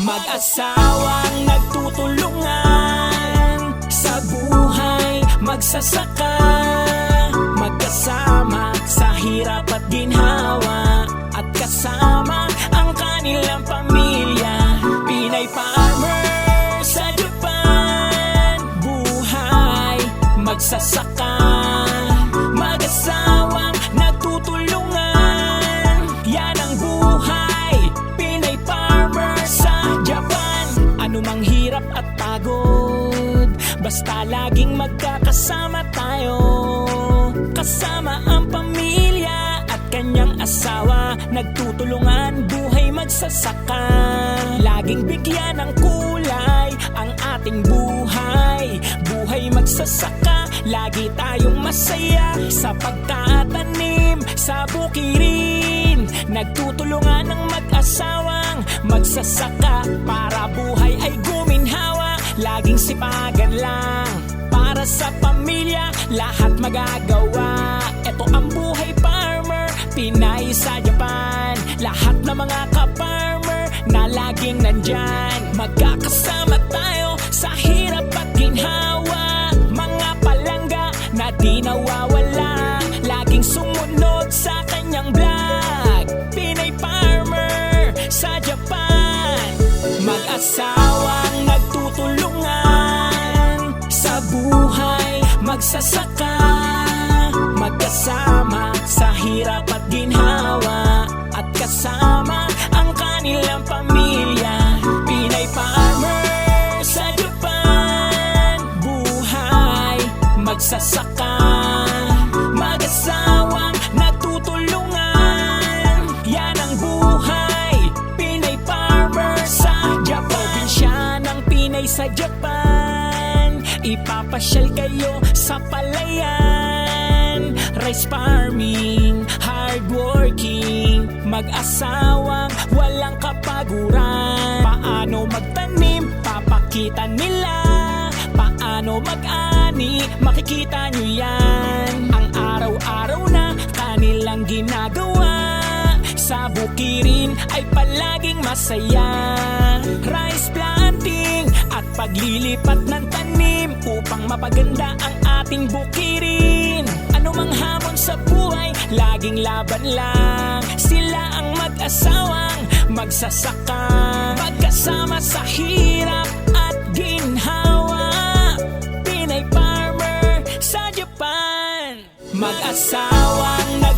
Mag-asawang nagtutulungan Sa buhay magsasaka Magkasama sa hirap at ginhawa. At kasama ang kanilang pamilya Pinay farmer sa Japan. Buhay magsasaka hirap at pagod. Basta laging magkakasama tayo. Kasama ang pamilya at kanyang asawa. Nagtutulungan buhay magsasaka. Laging bigyan ng kulay ang ating buhay. Buhay magsasaka, lagi tayong masaya. Sa pagtatanim sa bukirin. Nagtutulungan ng mag-asawang magsasaka Laging sipagan lang. Para sa pamilya, lahat magagawa. Ito ang buhay farmer, Pinay sa Japan. Lahat ng mga ka-farmer na laging nandyan. Magkakasama tayo sa hirap at ginhawa. Mga palangga na di nawawala. Laging sumunod sa kanyang vlog. Pinay farmer sa Japan. Mag-asawang magsasaka Magkasama sa hirap at ginhawa. At kasama ang kanilang pamilya Pinay farmer sa Japan. Buhay magsasaka Mag-asawang nagtutulungan Yan ang buhay Pinay farmer sa Japan. Probinsya ng Pinay sa Japan Ipapasyal kayo sa palayan. Rice farming, hardworking Mag-asawang walang kapaguran. Paano magtanim, papakita nila. Paano mag-ani, makikita nyo yan. Ang araw-araw na kanilang ginagawa. Sa bukirin ay palaging masaya. Rice planting at paglilipat ng tanim Upang mapaganda ang ating bukirin. Anumang hamon sa buhay, laging laban lang. Sila ang mag-asawang magsasaka Magkasama sa hirap at ginhawa. Pinay farmer sa Japan Mag-asawang nagtutulungan